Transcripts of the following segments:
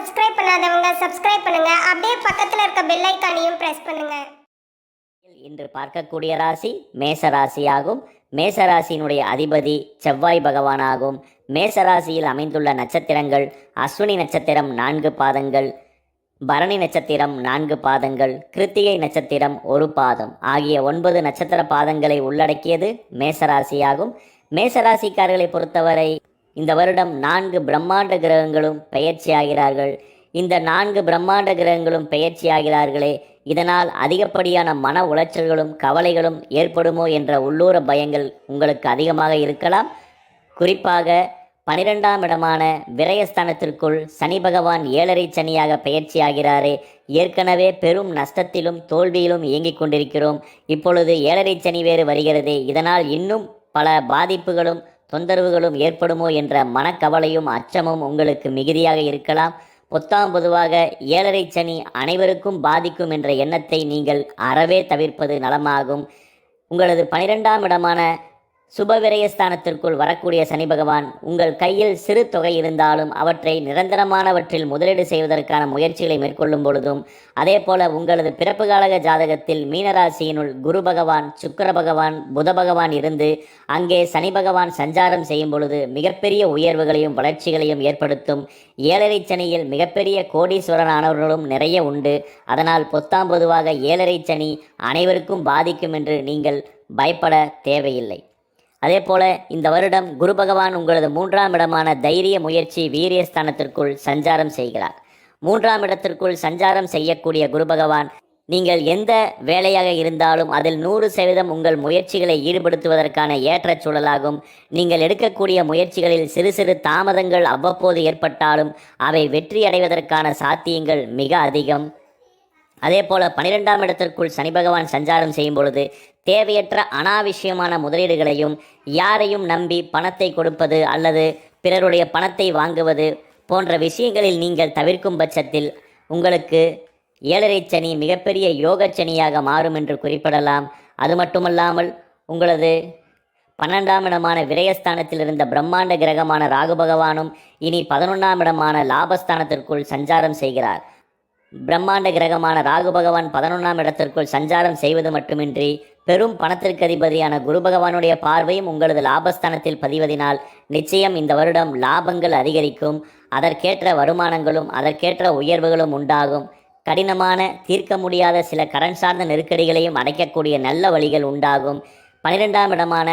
Subscribe பண்ணாதவங்க subscribe பண்ணுங்க. அப்படியே பக்கத்துல இருக்க பெல் ஐக்கானையும் பிரஸ் பண்ணுங்க. இன்று பார்க்கக்கூடிய ராசி மேச ராசியாகும். மேச ராசியினுடைய அதிபதி செவ்வாய் பகவானாகும். மேச ராசியில் அமைந்துள்ள நட்சத்திரங்கள் அஸ்வினி நட்சத்திரம் நான்கு பாதங்கள் பரணி நட்சத்திரம் நான்கு பாதங்கள் கிருத்திகை நட்சத்திரம் ஒரு பாதம். ஆகிய ஒன்பது நட்சத்திர பாதங்களை உள்ளடக்கியது மேசராசியாகும் மேசராசிக்காரர்களை பொறுத்தவரை இந்த வருடம் நான்கு பிரம்மாண்ட கிரகங்களும் பெயர்ச்சியாகிறார்கள். இந்த நான்கு பிரம்மாண்ட கிரகங்களும் பெயர்ச்சியாகிறார்களே இதனால் அதிகப்படியான மன உளைச்சல்களும் கவலைகளும் ஏற்படுமோ என்ற உள்ளூர பயங்கள் உங்களுக்கு அதிகமாக இருக்கலாம். குறிப்பாக பனிரெண்டாம் இடமான விரயஸ்தானத்திற்குள் சனி பகவான் ஏழரை சனியாக பெயர்ச்சியாகிறாரே. ஏற்கனவே பெரும் நஷ்டத்திலும் தோல்வியிலும் இயங்கிக் கொண்டிருக்கிறோம். இப்பொழுது ஏழரை சனி வேறு வருகிறது. இதனால் இன்னும் பல பாதிப்புகளும் தொந்தரவுகளும் ஏற்படுமோ என்ற மனக்கவலையும் அச்சமும் உங்களுக்கு மிகுதியாக இருக்கலாம். பொத்தாம் பொதுவாக ஏழரை சனி அனைவருக்கும் பாதிக்கும் என்ற எண்ணத்தை நீங்கள் அறவே தவிர்ப்பது நலமாகும். உங்களது பனிரெண்டாம் இடமான சுபவிரயஸ்தானத்திற்குள் வரக்கூடிய சனி பகவான் உங்கள் கையில் சிறு தொகை இருந்தாலும் அவற்றை நிரந்தரமானவற்றில் முதலீடு செய்வதற்கான முயற்சிகளை மேற்கொள்ளும் பொழுதும் அதே போல உங்களது பிறப்பு காலக ஜாதகத்தில் மீனராசியினுள் குரு பகவான் சுக்கர பகவான் புத பகவான் இருந்து அங்கே சனி பகவான் சஞ்சாரம் செய்யும் பொழுது மிகப்பெரிய உயர்வுகளையும் வளர்ச்சிகளையும் ஏற்படுத்தும். ஏழரை சனியில் மிகப்பெரிய கோடீஸ்வரனானவர்களும் நிறைய உண்டு. அதனால் பொத்தாம் பொதுவாக ஏழரை சனி அனைவருக்கும் பாதிக்கும் என்று நீங்கள் பயப்பட தேவையில்லை. அதே போல இந்த வருடம் குரு பகவான் உங்களது மூன்றாம் இடமான தைரிய முயற்சி வீரியஸ்தானத்திற்குள் சஞ்சாரம் செய்கிறார். மூன்றாம் இடத்திற்குள் சஞ்சாரம் செய்யக்கூடிய குரு பகவான் நீங்கள் எந்த வேலையாக இருந்தாலும் அதில் நூறு சதவீதம் உங்கள் முயற்சிகளை ஈடுபடுத்துவதற்கான ஏற்ற சூழலாகும். நீங்கள் எடுக்கக்கூடிய முயற்சிகளில் சிறு சிறு தாமதங்கள் அவ்வப்போது ஏற்பட்டாலும் அவை வெற்றி அடைவதற்கான சாத்தியங்கள் மிக அதிகம். அதே போல பனிரெண்டாம் இடத்திற்குள் சனி பகவான் சஞ்சாரம் செய்யும் பொழுது தேவையற்ற அனாவசியமான முதலீடுகளையும் யாரையும் நம்பி பணத்தை கொடுப்பது அல்லது பிறருடைய பணத்தை வாங்குவது போன்ற விஷயங்களில் நீங்கள் தவிர்க்கும் பட்சத்தில் உங்களுக்கு ஏழரை சனி மிகப்பெரிய யோக சனியாக மாறும் என்று குறிப்பிடலாம். அது மட்டுமல்லாமல் உங்களது பன்னெண்டாம் இடமான விரயஸ்தானத்தில் இருந்த பிரம்மாண்ட கிரகமான ராகு பகவானும் இனி பதினொன்றாம் இடமான லாபஸ்தானத்திற்குள் சஞ்சாரம் செய்கிறார். பிரம்மாண்ட கிரகமான ராகு பகவான் பதினொன்றாம் இடத்திற்குள் சஞ்சாரம் செய்வது மட்டுமின்றி பெரும் பணத்திற்கு அதிபதியான குரு பகவானுடைய பார்வையும் உங்களது லாபஸ்தானத்தில் பதிவதினால் நிச்சயம் இந்த வருடம் லாபங்கள் அதிகரிக்கும். அதற்கேற்ற வருமானங்களும் அதற்கேற்ற உயர்வுகளும் உண்டாகும். கடினமான தீர்க்க முடியாத சில கடன் சார்ந்த நெருக்கடிகளையும் அடைக்கக்கூடிய நல்ல வழிகள் உண்டாகும். பனிரெண்டாம் இடமான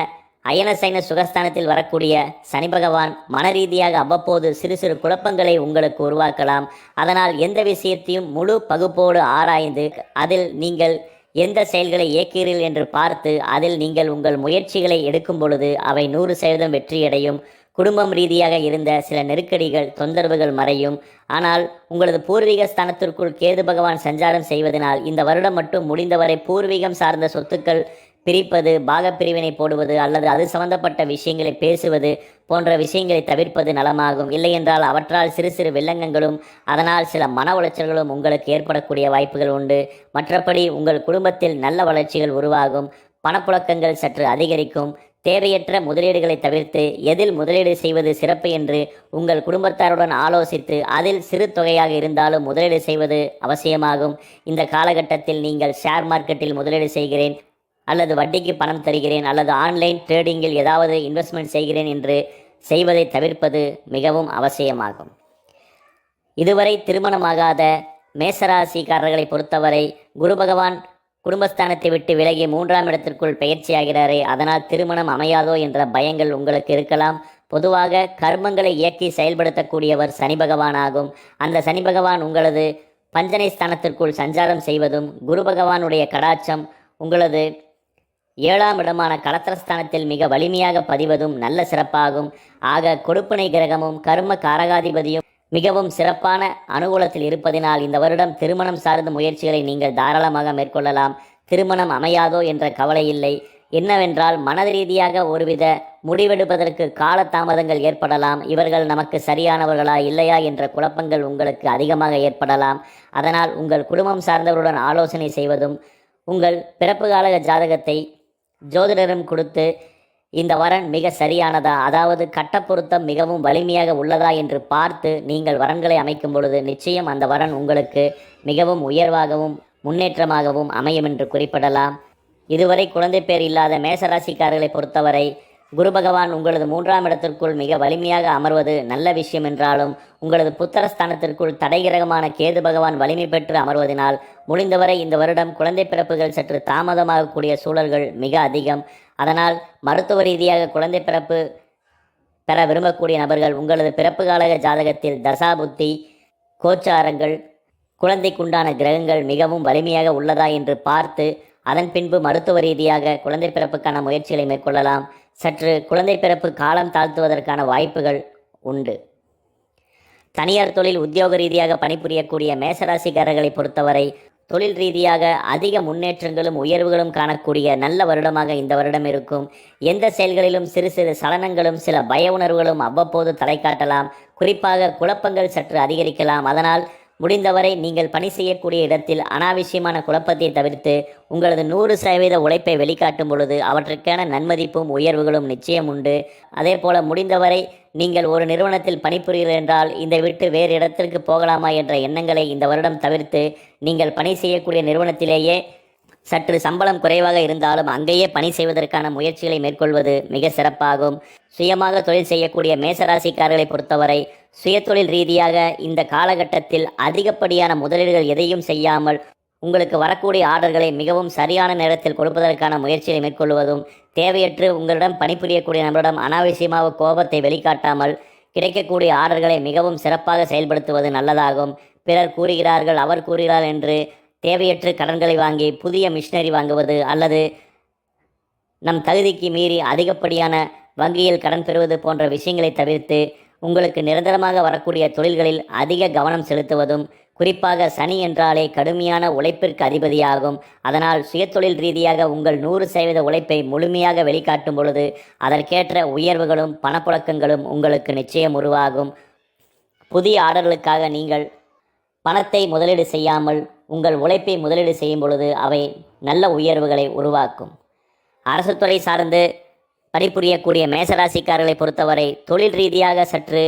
அயனசைன சுகஸ்தானத்தில் வரக்கூடிய சனி பகவான் மனரீதியாக அவ்வப்போது சிறு சிறு குழப்பங்களை உங்களுக்கு உருவாக்கலாம். அதனால் எந்த விஷயத்தையும் முழு பகுப்போடு ஆராய்ந்து அதில் நீங்கள் எந்த செயல்களை இயக்கிறீர்கள் என்று பார்த்து அதில் நீங்கள் உங்கள் முயற்சிகளை எடுக்கும் பொழுது அவை நூறு சதவீதம் வெற்றியடையும். குடும்பம் ரீதியாக இருந்த சில நெருக்கடிகள் தொந்தரவுகள் மறையும். ஆனால் உங்களது பூர்வீக ஸ்தானத்திற்குள் கேது பகவான் சஞ்சாரம் செய்வதனால் இந்த வருடம் மட்டும் முடிந்தவரை பூர்வீகம் சார்ந்த சொத்துக்கள் பிரிப்பது பாகப்பிரிவினை போடுவது அல்லது அது சம்பந்தப்பட்ட விஷயங்களை பேசுவது போன்ற விஷயங்களை தவிர்ப்பது நலமாகும். இல்லையென்றால் அவற்றால் சிறு சிறு வில்லங்கங்களும் அதனால் சில மன உளைச்சல்களும் உங்களுக்கு ஏற்படக்கூடிய வாய்ப்புகள் உண்டு. மற்றபடி உங்கள் குடும்பத்தில் நல்ல வளர்ச்சிகள் உருவாகும். பணப்புழக்கங்கள் சற்று அதிகரிக்கும். தேவையற்ற முதலீடுகளை தவிர்த்து எதில் முதலீடு செய்வது சிறப்பு என்று உங்கள் குடும்பத்தாருடன் ஆலோசித்து அதில் சிறு தொகையாக இருந்தாலும் முதலீடு செய்வது அவசியமாகும். இந்த காலகட்டத்தில் நீங்கள் ஷேர் மார்க்கெட்டில் முதலீடு செய்கிறேன். அல்லது வட்டிக்கு பணம் தருகிறேன் அல்லது ஆன்லைன் ட்ரேடிங்கில் ஏதாவது இன்வெஸ்ட்மெண்ட் செய்கிறேன் என்று செய்வதை தவிர்ப்பது மிகவும் அவசியமாகும். இதுவரை திருமணமாகாத மேசராசிக்காரர்களை பொறுத்தவரை குரு பகவான் குடும்பஸ்தானத்தை விட்டு விலகி மூன்றாம் இடத்திற்குள் பயிற்சியாகிறாரே அதனால் திருமணம் அமையாதோ என்ற பயங்கள் உங்களுக்கு இருக்கலாம். பொதுவாக கர்மங்களை இயக்கி செயல்படுத்தக்கூடியவர் சனி பகவான் ஆகும் அந்த சனி பகவான் உங்களது பஞ்சனை ஸ்தானத்திற்குள் சஞ்சாரம் செய்வதும் குரு பகவானுடைய கடாட்சம் உங்களது ஏழாம் இடமான கலத்திரஸ்தானத்தில் மிக வலிமையாக பதிவதும் நல்ல சிறப்பாகும். ஆக கொடுப்பனை கிரகமும் கர்ம காரகாதிபதியும் மிகவும் சிறப்பான அனுகூலத்தில் இருப்பதினால் இந்த வருடம் திருமணம் சார்ந்த முயற்சிகளை நீங்கள் தாராளமாக மேற்கொள்ளலாம். திருமணம் அமையாதோ என்ற கவலை இல்லை. என்னவென்றால் மனது ரீதியாக ஒருவித முடிவெடுப்பதற்கு கால தாமதங்கள் ஏற்படலாம். இவர்கள் நமக்கு சரியானவர்களா இல்லையா என்ற குழப்பங்கள் உங்களுக்கு அதிகமாக ஏற்படலாம். அதனால் உங்கள் குடும்பம் சார்ந்தவருடன் ஆலோசனை செய்வதும் உங்கள் பிறப்பு கால ஜாதகத்தை ஜோதிடரும் கொடுத்து இந்த வரன் மிக சரியானதா? அதாவது கட்ட பொருத்தம் மிகவும் வலிமையாக உள்ளதா என்று பார்த்து நீங்கள் வரன்களை அமைக்கும் பொழுது நிச்சயம் அந்த வரன் உங்களுக்கு மிகவும் உயர்வாகவும் முன்னேற்றமாகவும் அமையும் என்று குறிப்பிடலாம். இதுவரை குழந்தை பேர் இல்லாத மேசராசிக்காரர்களை பொறுத்தவரை குரு பகவான் உங்களது மூன்றாம் இடத்திற்குள் மிக வலிமையாக அமர்வது நல்ல விஷயம் என்றாலும் உங்களது புத்தரஸ்தானத்திற்குள் தடைகிரகமான கேது பகவான் வலிமை பெற்று அமர்வதனால் முடிந்தவரை இந்த வருடம் குழந்தை பிறப்புகள் சற்று தாமதமாகக்கூடிய சூழல்கள் மிக அதிகம். அதனால் மருத்துவ ரீதியாக குழந்தை பிறப்பு பெற விரும்பக்கூடிய நபர்கள் உங்களது பிறப்பு காலக ஜாதகத்தில் தசாபுத்தி கோச்சாரங்கள் குழந்தைக்குண்டான கிரகங்கள் மிகவும் வலிமையாக உள்ளதா என்று பார்த்து அதன் பின்பு மருத்துவ ரீதியாக குழந்தை பிறப்புக்கான முயற்சிகளை மேற்கொள்ளலாம். சற்று குழந்தை பிறப்பு காலம் தாழ்த்துவதற்கான வாய்ப்புகள் உண்டு. தனியார் தொழில் உத்தியோக ரீதியாக பணிபுரியக்கூடிய மேசராசிக்காரர்களை பொறுத்தவரை தொழில் ரீதியாக அதிக முன்னேற்றங்களும் உயர்வுகளும் காணக்கூடிய நல்ல வருடமாக இந்த வருடம் இருக்கும். எந்த செயல்களிலும் சிறு சிறு சலனங்களும் சில பய உணர்வுகளும் அவ்வப்போது தலை காட்டலாம். குறிப்பாக குழப்பங்கள் சற்று அதிகரிக்கலாம். அதனால் முடிந்தவரை நீங்கள் பணி செய்யக்கூடிய இடத்தில் அனாவசியமான குழப்பத்தை தவிர்த்து உங்களது நூறு சதவீத உழைப்பை வெளிக்காட்டும் பொழுது அவற்றுக்கான நன்மதிப்பும் உயர்வுகளும் நிச்சயம் உண்டு. அதே போல முடிந்தவரை நீங்கள் ஒரு நிறுவனத்தில் பணிபுரிகிறீர்கள் என்றால் இந்த விட்டு வேறு இடத்திற்கு போகலாமா என்ற எண்ணங்களை இந்த வருடம் தவிர்த்து நீங்கள் பணி செய்யக்கூடிய நிறுவனத்திலேயே சற்று சம்பளம் குறைவாக இருந்தாலும் அங்கேயே பணி செய்வதற்கான முயற்சிகளை மேற்கொள்வது மிக சிறப்பாகும். சுயமாக தொழில் செய்யக்கூடிய மேசராசிக்காரர்களை பொறுத்தவரை சுயதொழில் ரீதியாக இந்த காலகட்டத்தில் அதிகப்படியான முதலீடுகள் எதையும் செய்யாமல் உங்களுக்கு வரக்கூடிய ஆர்டர்களை மிகவும் சரியான நேரத்தில் கொடுப்பதற்கான முயற்சிகளை மேற்கொள்வதும் தேவையற்று உங்களிடம் பணிபுரியக்கூடிய நபரிடம் அனாவசியமாக கோபத்தை வெளிக்காட்டாமல் கிடைக்கக்கூடிய ஆர்டர்களை மிகவும் சிறப்பாக செயல்படுத்துவது நல்லதாகும். பிறர் கூறுகிறார்கள் அவர் கூறுகிறார் என்று தேவையற்ற கடன்களை வாங்கி புதிய மிஷினரி வாங்குவது அல்லது நம் தகுதிக்கு மீறி அதிகப்படியான வங்கியில் கடன் பெறுவது போன்ற விஷயங்களை தவிர்த்து உங்களுக்கு நிரந்தரமாக வரக்கூடிய தொழில்களில் அதிக கவனம் செலுத்துவதும் குறிப்பாக சனி என்றாலே கடுமையான உழைப்பிற்கு அதிபதியாகும். அதனால் சுயத்தொழில் ரீதியாக உங்கள் நூறு சதவீத உழைப்பை முழுமையாக வெளிக்காட்டும் பொழுது அதற்கேற்ற உயர்வுகளும் பணப்புழக்கங்களும் உங்களுக்கு நிச்சயம் உருவாகும். புதிய ஆர்டர்களுக்காக நீங்கள் பணத்தை முதலீடு செய்யாமல் உங்கள் உழைப்பை முதலீடு செய்யும் பொழுது அவை நல்ல உயர்வுகளை உருவாக்கும். அரசு துறை சார்ந்து பணிபுரியக்கூடிய மேசராசிக்காரர்களை பொறுத்தவரை தொழில் ரீதியாக சற்று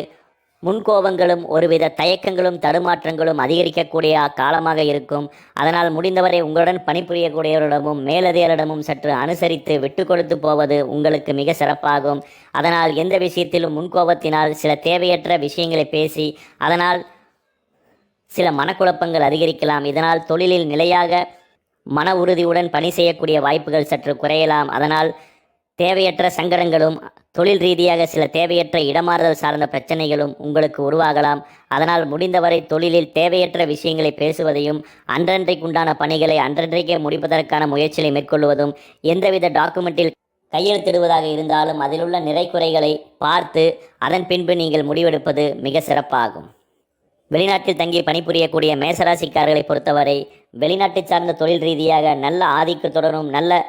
முன்கோபங்களும் ஒருவித தயக்கங்களும் தடுமாற்றங்களும் அதிகரிக்கக்கூடிய காலமாக இருக்கும். அதனால் முடிந்தவரை உங்களுடன் பணிபுரியக்கூடியவரிடமும் மேலதிகாரிடமும் சற்று அனுசரித்து விட்டு கொடுத்து போவது உங்களுக்கு மிக சிறப்பாகும். அதனால் எந்த விஷயத்திலும் முன்கோபத்தினால் சில தேவையற்ற விஷயங்களை பேசி அதனால் சில மனக்குழப்பங்கள் அதிகரிக்கலாம். இதனால் தொழிலில் நிலையாக மன உறுதியுடன் பணி செய்யக்கூடிய வாய்ப்புகள் சற்று குறையலாம். அதனால் தேவையற்ற சங்கடங்களும் தொழில் ரீதியாக சில தேவையற்ற இடமாறுதல் சார்ந்த பிரச்சனைகளும் உங்களுக்கு உருவாகலாம். அதனால் முடிந்தவரை தொழிலில் தேவையற்ற விஷயங்களை பேசுவதையும் அன்றன்றைக்குண்டான பணிகளை அன்றன்றைக்கே முடிப்பதற்கான முயற்சிகளை மேற்கொள்வதும் எந்தவித டாக்குமெண்ட்டில் கையெழுத்திடுவதாக இருந்தாலும் அதிலுள்ள நிறைக்குறைகளை பார்த்து அதன் பின்பு நீங்கள் முடிவெடுப்பது மிக சிறப்பாகும். வெளிநாட்டில் தங்கி பணிபுரியக்கூடிய மேசராசிக்காரர்களை பொறுத்தவரை வெளிநாட்டை சார்ந்த தொழில் ரீதியாக நல்ல ஆதிக்கத்துடனும் நல்ல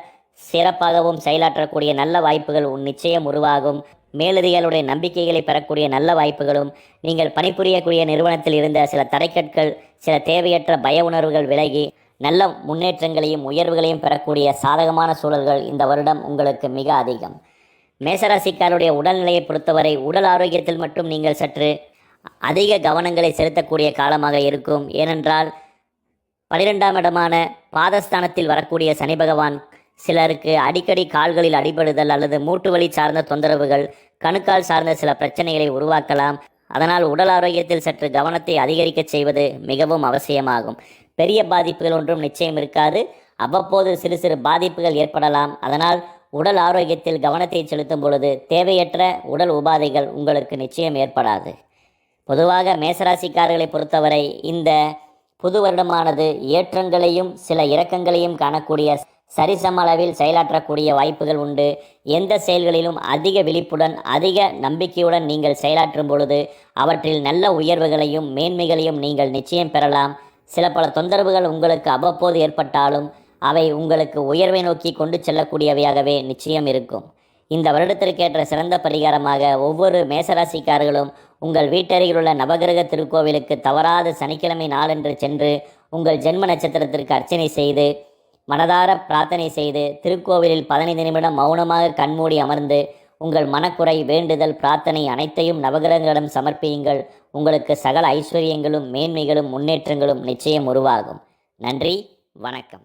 சிறப்பாகவும் செயலாற்றக்கூடிய நல்ல வாய்ப்புகள் உன் நிச்சயம் உருவாகும். மேலதிகளுடைய நம்பிக்கைகளை பெறக்கூடிய நல்ல வாய்ப்புகளும் நீங்கள் பணிபுரியக்கூடிய நிறுவனத்தில் இருந்த சில தடைக்கற்கள் சில தேவையற்ற பய உணர்வுகள் விலகி நல்ல முன்னேற்றங்களையும் உயர்வுகளையும் பெறக்கூடிய சாதகமான சூழல்கள் இந்த வருடம் உங்களுக்கு மிக அதிகம். மேசராசிக்காருடைய உடல்நிலையை பொறுத்தவரை உடல் ஆரோக்கியத்தில் மட்டும் நீங்கள் சற்று அதிக கவனங்களை செலுத்தக்கூடிய காலமாக இருக்கும். ஏனென்றால் பனிரெண்டாம் இடமான பாதஸ்தானத்தில் வரக்கூடிய சனி பகவான் சிலருக்கு அடிக்கடி கால்களில் அடிபடுதல் அல்லது மூட்டு வலி சார்ந்த தொந்தரவுகள் கணுக்கால் சார்ந்த சில பிரச்சனைகளை உருவாக்கலாம். அதனால் உடல் ஆரோக்கியத்தில் சற்று கவனத்தை அதிகரிக்கச் செய்வது மிகவும் அவசியமாகும். பெரிய பாதிப்புகள் ஒன்றும் நிச்சயம் இருக்காது. அவ்வப்போது சிறு சிறு பாதிப்புகள் ஏற்படலாம். அதனால் உடல் ஆரோக்கியத்தில் கவனத்தை செலுத்தும் பொழுது தேவையற்ற உடல் உபாதைகள் உங்களுக்கு நிச்சயம் ஏற்படாது. பொதுவாக மேசராசிக்காரர்களை பொறுத்தவரை இந்த புது வருடமானது ஏற்றங்களையும் சில இறக்கங்களையும் காணக்கூடிய சரிசம அளவில் செயலாற்றக்கூடிய வாய்ப்புகள் உண்டு. எந்த செயல்களிலும் அதிக விழிப்புடன் அதிக நம்பிக்கையுடன் நீங்கள் செயலாற்றும் பொழுது அவற்றில் நல்ல உயர்வுகளையும் மேன்மைகளையும் நீங்கள் நிச்சயம் பெறலாம். சில பல தொந்தரவுகள் உங்களுக்கு அவ்வப்போது ஏற்பட்டாலும் அவை உங்களுக்கு உயர்வை நோக்கி கொண்டு செல்லக்கூடியவையாகவே நிச்சயம் இருக்கும். இந்த வருடத்திற்கேற்ற சிறந்த பரிகாரமாக ஒவ்வொரு மேசராசிக்காரர்களும் உங்கள் வீட்டருகிலுள்ள நவகிரக திருக்கோவிலுக்கு தவறாத சனிக்கிழமை நாளன்று சென்று உங்கள் ஜென்ம நட்சத்திரத்திற்கு அர்ச்சனை செய்து மனதார பிரார்த்தனை செய்து திருக்கோவிலில் பதினைந்து நிமிடம் மௌனமாக கண்மூடி அமர்ந்து உங்கள் மனக்குறை வேண்டுதல் பிரார்த்தனை அனைத்தையும் நவகிரகங்களிடம் சமர்ப்பியுங்கள். உங்களுக்கு சகல ஐஸ்வர்யங்களும் மேன்மைகளும் முன்னேற்றங்களும் நிச்சயம் உருவாகும். நன்றி வணக்கம்.